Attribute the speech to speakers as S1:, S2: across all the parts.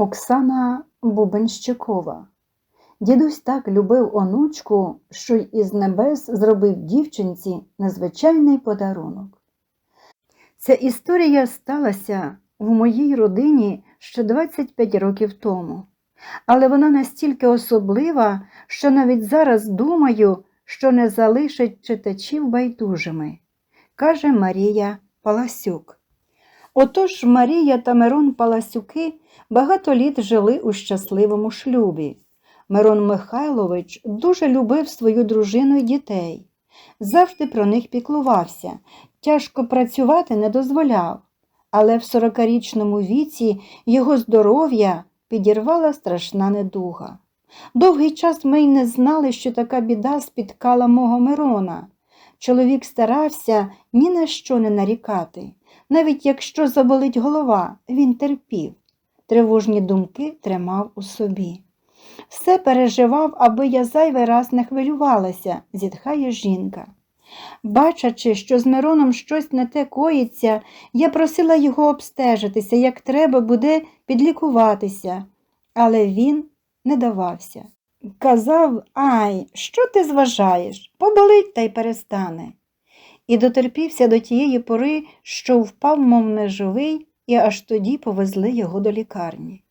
S1: Оксана Бубенщикова. Дідусь так любив онучку, що й із небес зробив дівчинці незвичайний подарунок. Ця історія сталася в моїй родині ще 25 років тому, але вона настільки особлива, що навіть зараз думаю, що не залишить читачів байдужими, каже Марія Паласюк. Отож Марія та Мирон Паласюки багато літ жили у щасливому шлюбі. Мирон Михайлович дуже любив свою дружину і дітей, завжди про них піклувався, тяжко працювати не дозволяв, але в сорокарічному віці його здоров'я підірвала страшна недуга. Довгий час ми й не знали, що така біда спіткала мого Мирона. Чоловік старався ні на що не нарікати. Навіть якщо заболить голова, він терпів, тривожні думки тримав у собі. Все переживав, аби я зайвий раз не хвилювалася, зітхає жінка. Бачачи, що з Мироном щось не те коїться, я просила його обстежитися, як треба буде підлікуватися, але він не давався. Казав Ай, що ти зважаєш? Поболить та й перестане. І дотерпівся до тієї пори, що впав, мов неживий, і аж тоді повезли його до лікарні.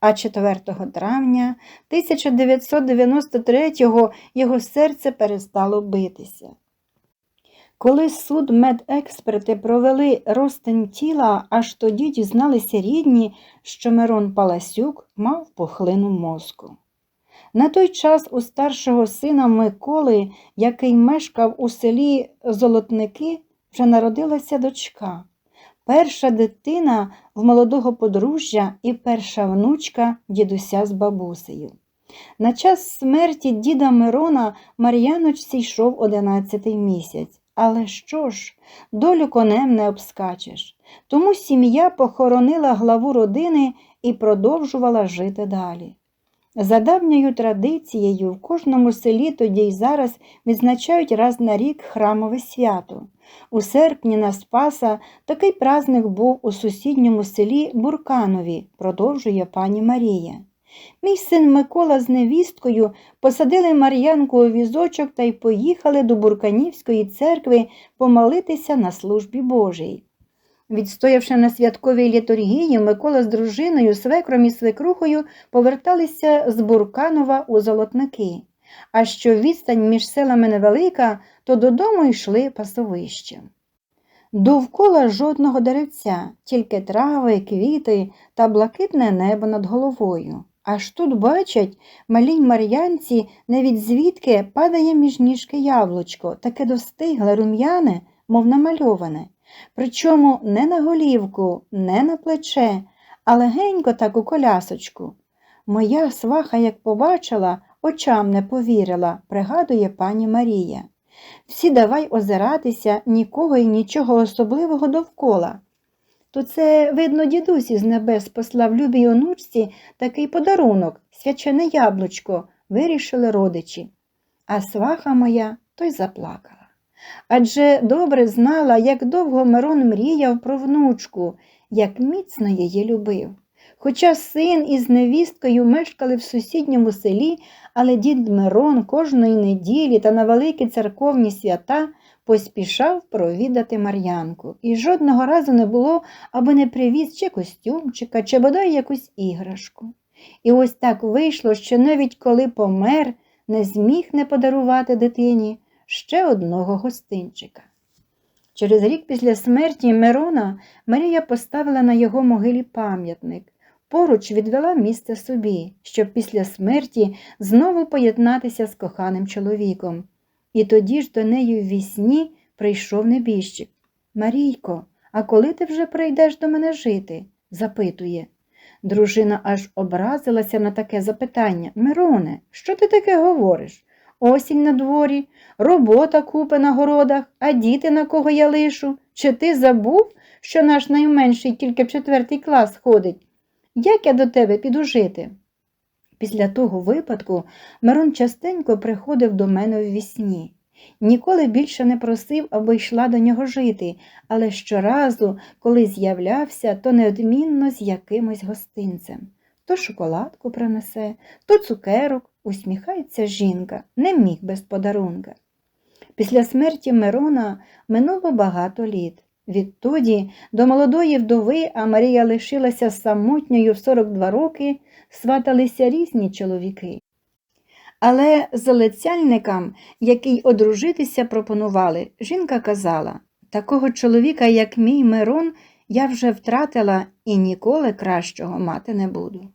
S1: А 4 травня 1993-го його серце перестало битися. Коли суд медексперти провели розтин тіла, аж тоді дізналися рідні, що Мирон Паласюк мав пухлину мозку. На той час у старшого сина Миколи, який мешкав у селі Золотники, вже народилася дочка. Перша дитина в молодого подружжя і перша внучка дідуся з бабусею. На час смерті діда Мирона Мар'яночці йшов одинадцятий місяць. Але що ж, долю конем не обскачеш. Тому сім'я похоронила главу родини і продовжувала жити далі. За давньою традицією, в кожному селі тоді й зараз відзначають раз на рік храмове свято. У серпні на Спаса такий праздник був у сусідньому селі Бурканові, продовжує пані Марія. Мій син Микола з невісткою посадили Мар'янку у візочок та й поїхали до Бурканівської церкви помолитися на службі Божій. Відстоявши на святковій літургії, Микола з дружиною, свекром і свекрухою поверталися з Бурканова у Золотники. А що відстань між селами невелика, то додому йшли пасовищем. Довкола жодного деревця, тільки трави, квіти та блакитне небо над головою. Аж тут бачать, малій мар'янці навіть звідки падає між ніжки яблучко, таке достигле, рум'яне, мов намальоване. Причому не на голівку, не на плече, а легенько так у колясочку. Моя сваха, як побачила, очам не повірила, пригадує пані Марія. Всі давай озиратися нікого і нічого особливого довкола. То це, видно, дідусь із небес послав любій онучці такий подарунок, свячене яблучко, вирішили родичі. А сваха моя той заплакала. Адже добре знала, як довго Мирон мріяв про внучку, як міцно її любив. Хоча син із невісткою мешкали в сусідньому селі, але дід Мирон кожної неділі та на великі церковні свята поспішав провідати Мар'янку, і жодного разу не було, аби не привіз чи костюмчика, чи бодай якусь іграшку. І ось так вийшло, що навіть коли помер, не зміг не подарувати дитині ще одного гостинчика. Через рік після смерті Мирона Марія поставила на його могилі пам'ятник, поруч відвела місце собі, щоб після смерті знову поєднатися з коханим чоловіком. І тоді ж до неї в вісні прийшов небіжчик. Марійко, а коли ти вже прийдеш до мене жити? запитує. Дружина аж образилася на таке запитання. Мироне, що ти таке говориш? Осінь на дворі, робота купи на городах, а діти на кого я лишу. Чи ти забув, що наш найменший тільки в четвертий клас ходить? Як я до тебе піду жити? Після того випадку Мирон частенько приходив до мене в вісні. Ніколи більше не просив, аби йшла до нього жити, але щоразу, коли з'являвся, то неодмінно з якимось гостинцем. то шоколадку принесе, то цукерок, усміхається жінка, не міг без подарунка. Після смерті Мирона минуло багато літ. Відтоді до молодої вдови, а Марія лишилася самотньою в 42 роки, сваталися різні чоловіки. Але залицяльникам, який одружитися пропонували, жінка казала такого чоловіка, як мій Мирон, я вже втратила і ніколи кращого мати не буду.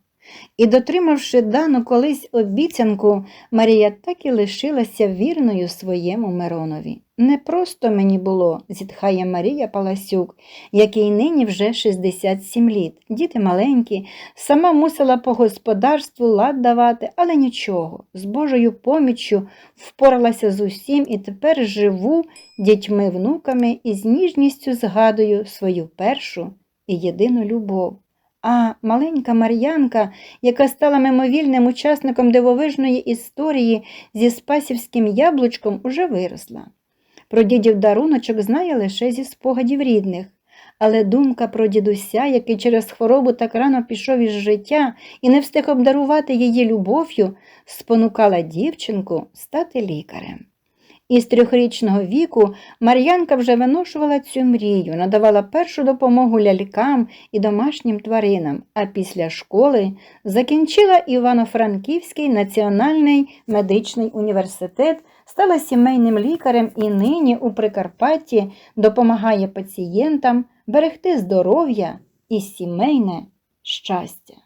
S1: І, дотримавши дану колись обіцянку, Марія так і лишилася вірною своєму Миронові. Не просто мені було, зітхає Марія Паласюк, якій нині вже 67 літ. Діти маленькі, сама мусила по господарству лад давати, але нічого, з Божою поміччю впоралася з усім і тепер живу дітьми, внуками і з ніжністю згадую свою першу і єдину любов. А маленька Мар'янка, яка стала мимовільним учасником дивовижної історії зі спасівським яблучком, уже виросла. Про дідів даруночок знає лише зі спогадів рідних, але думка про дідуся, який через хворобу так рано пішов із життя і не встиг обдарувати її любов'ю, спонукала дівчинку стати лікарем. Із трьохрічного віку Мар'янка вже виношувала цю мрію, надавала першу допомогу лялькам і домашнім тваринам, а після школи закінчила Івано-Франківський національний медичний університет, стала сімейним лікарем і нині у Прикарпатті допомагає пацієнтам берегти здоров'я і сімейне щастя.